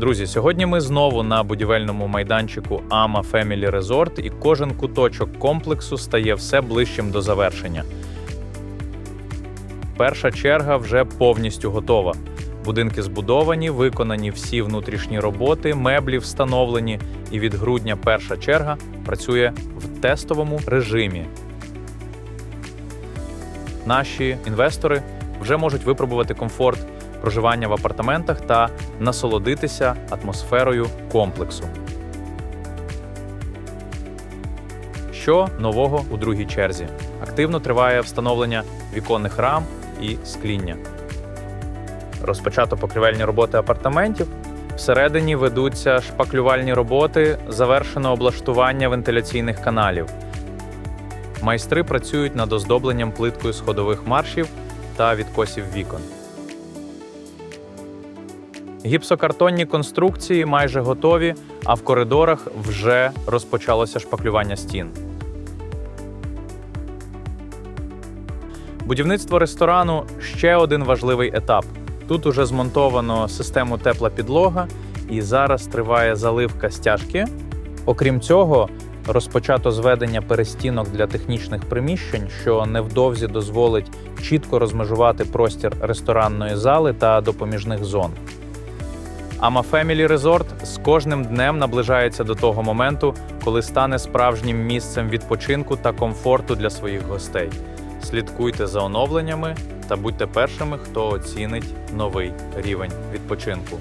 Друзі, сьогодні ми знову на будівельному майданчику AMA Family Resort, і кожен куточок комплексу стає все ближчим до завершення. Перша черга вже повністю готова. Будинки збудовані, виконані всі внутрішні роботи, меблі встановлені, і від грудня перша черга працює в тестовому режимі. Наші інвестори вже можуть випробувати комфорт проживання в апартаментах та насолодитися атмосферою комплексу. Що нового у другій черзі? Активно триває встановлення віконних рам і скління. Розпочато покрівельні роботи апартаментів. Всередині ведуться шпаклювальні роботи, завершено облаштування вентиляційних каналів. Майстри працюють над оздобленням плиткою сходових маршів та відкосів вікон. Гіпсокартонні конструкції майже готові, а в коридорах вже розпочалося шпаклювання стін. Будівництво ресторану ще один важливий етап. Тут уже змонтовано систему тепла підлога, і зараз триває заливка стяжки. Окрім цього, розпочато зведення перестінок для технічних приміщень, що невдовзі дозволить чітко розмежувати простір ресторанної зали та допоміжних зон. Ама Family Resort з кожним днем наближається до того моменту, коли стане справжнім місцем відпочинку та комфорту для своїх гостей. Слідкуйте за оновленнями та будьте першими, хто оцінить новий рівень відпочинку.